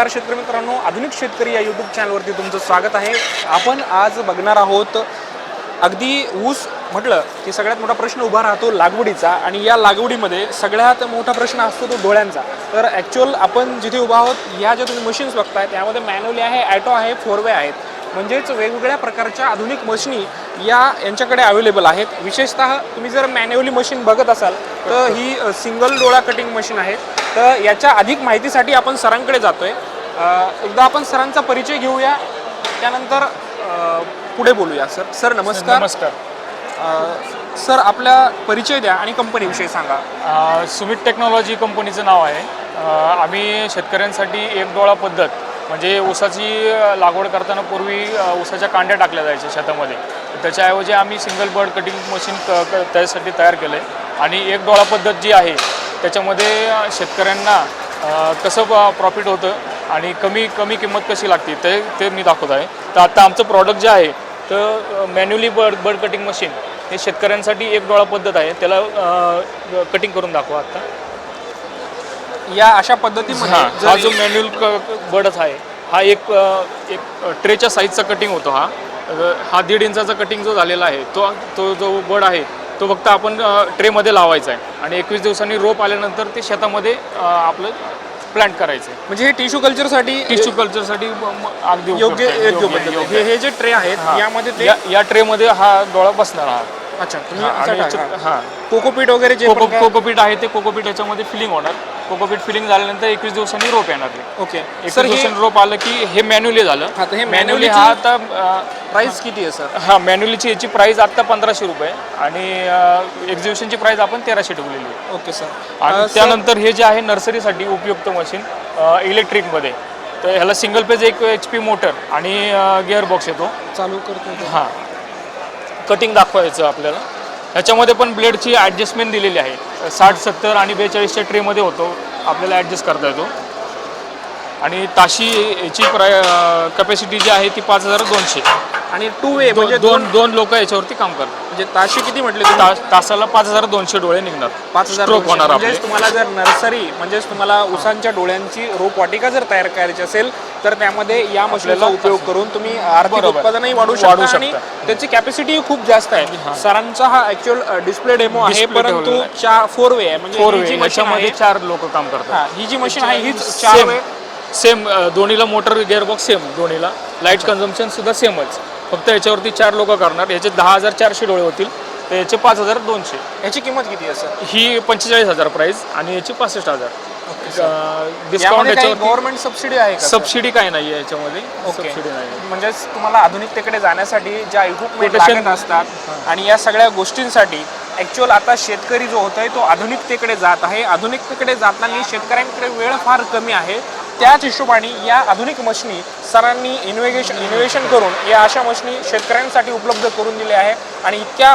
नमस्कार शेतकरी मित्रांनो आधुनिक शेतकरी या यूट्यूब चॅनलवरती तुमचं स्वागत आहे. आपण आज बघणार आहोत अगदी ऊस म्हटलं की सगळ्यात मोठा प्रश्न उभा राहतो लागवडीचा आणि या लागवडीमध्ये सगळ्यात मोठा प्रश्न असतो तो डोळ्यांचा. तर ॲक्च्युअल आपण जिथे उभा आहोत या ज्या तुम्ही मशीन्स बघताय त्यामध्ये मॅन्युअली आहे ॲटो आहे फोरवे आहेत. म्हणजेच वेगवेगळ्या प्रकारच्या आधुनिक मशिनी या यांच्याकडे अवेलेबल आहेत. विशेषतः तुम्ही जर मॅन्युअली मशीन बघत असाल तर ही सिंगल डोळा कटिंग मशीन आहे. तर याच्या अधिक माहितीसाठी आपण सरांकडे जातोय. आहे एकदा आपण सरांचा परिचय घेऊया. त्यानंतर पुढे बोलूया सर. सर नमस्कार. नमस्कार. अ, सर आपला परिचय द्या आणि कंपनीविषयी सांगा. अ, सुमित टेक्नॉलॉजी कंपनीचं नाव आहे. अ, आम्ही शेतकऱ्यांसाठी एक डोळा पद्धत म्हणजे ऊसाची अ, लागवड करताना पूर्वी अ, ऊसाच्या कांड्या टाकल्या जायच्या शेतामध्ये. त्याच्याऐवजी आम्ही सिंगल बर्ड कटिंग मशीन क क- त्यासाठी तयार केलं. आहे आणि एक डोळा पद्धत जी आहे त्याच्यामध्ये अ, शेतकऱ्यांना अ, कसं प्रॉफिट होतं आणि कमी कमी किंमत कशी लागते ते ते मी दाखवत आहे. तर आता आमचं प्रॉडक्ट जे आहे तर मॅन्युअली बर्ड बर्ड कटिंग मशीन हे शेतकऱ्यांसाठी एक डोळा पद्धत आहे. त्याला कटिंग करून दाखवा आता. या अशा पद्धतीमध्ये हा हा जो मॅन्युअल बर्डच आहे हा एक एक ट्रेच्या साईजचा कटिंग होतो हा. हा दीड इंचाचा कटिंग जो झालेला आहे तो तो जो बर्ड आहे तो फक्त आपण ट्रेमध्ये लावायचा आहे. आणि एकवीस दिवसांनी रोप आल्यानंतर ते शेतामध्ये आपलं प्लांट करायचं म्हणजे हे टिश्यू कल्चरसाठी टिश्यू कल्चरसाठी अगदी योग्य. योग्य पद्धत हे हे जे ट्रे आहेत हा. यामध्ये ते या या ट्रेमध्ये हा डोळा बसणार हा अच्छा तुम्ही असा टाका. कोकोपीट वगैरे जे कोको पण काय- कोकोपीट आहे ते कोकोपीट याच्यामध्ये फिलिंग होणार कोकोपीट फिलिंग झाल्यानंतर एकवीस दिवसांनी रोप येणार ते ओके. एकवीस सर हे दिवसांनी रोप आलं की हे मॅन्युअली झालं. हा, तर हे मॅन्युअली manually हा आता अ, प्राइस किती आहे सर? हा मॅन्युअलीची याची प्राइस आता पंधराशे रुपये आणि एक्झिबिशनची प्राइस आपण तेराशे ठेवलेली आहे. Okay sir. आणि सर, त्यानंतर हे जे आहे नर्सरीसाठी उपयुक्त मशीन इलेक्ट्रिकमध्ये तर ह्याला सिंगल पेज एक एच पी मोटर आणि गिअर बॉक्स येतो. चालू करतो. हां. कटिंग दाखवायचं आपल्याला. ह्याच्यामध्ये पण ब्लेडची ॲडजस्टमेंट दिलेली आहे. साठ सत्तर आणि बेचाळीसच्या ट्रेमध्ये होतो. आपल्याला ॲडजस्ट करता येतो. आणि ताशी याची प्राय कपॅसिटी जी आहे ती पाच हजार दोनशे. आणि टू वे म्हणजे दोन दोन लोक याच्यावरती काम करतात. म्हणजे ताशी किती म्हटले तुम्ही? तास तासाला पाच हजार दोनशे डोळे निघणार. पाच हजार Stroke होणार आपले. म्हणजे तुम्हाला जर नर्सरी म्हणजेच तुम्हाला उसांच्या डोळ्यांची रोपवाटिका जर तयार करायची असेल तर त्यामध्ये या मशीनचा उपयोग करून तुम्ही आर्थिक बरोबर. उत्पादनही वाढू वाढू शकता आणि शकता. त्याची कॅपॅसिटी खूप जास्त आहे. सरांचा हा ऍक्च्युअल डिस्प्ले डेमो आहे Display परंतु ठेवलेला आहे. चार फोर वे आहे. म्हणजे फोर ही वे machine याच्यामध्ये आहे चार लोक काम करतात. हा, ही जी मशीन आहे हीच चार वे सेम दोन्हीला मोटर गिअरबॉक्स सेम दोन्हीला लाइट कन्झम्पशन सुद्धा सेमच फक्त याच्यावरती चार लोक करणार. याचे दहा हजार चारशे डोळे होतील. तर याचे पाच हजार दोनशे. याची किंमत किती आहे सर? ही पंचेचाळीस हजार प्राइस आणि याची पासष्ट हजार. डिस्काउंट याच्यावरती गव्हर्नमेंट सबसिडी आहे? सबसिडी काही नाही आहे याच्यामध्ये. सबसिडी नाही म्हणजेच तुम्हाला आधुनिकतेकडे जाण्यासाठी ज्या इक्विपमेंट लागत असतात आणि या सगळ्या गोष्टींसाठी ॲक्च्युअल आता शेतकरी जो होतोय तो आधुनिकतेकडे जात आहे. आधुनिकतेकडे जाताना शेतकऱ्यांकडे वेळ फार कमी आहे. त्याच हिशोबाने या आधुनिक मशिनी सरांनी इनोव्हेशन इनोव्हेशन करून या अशा मशिनी शेतकऱ्यांसाठी उपलब्ध करून दिल्या आहे आणि इतक्या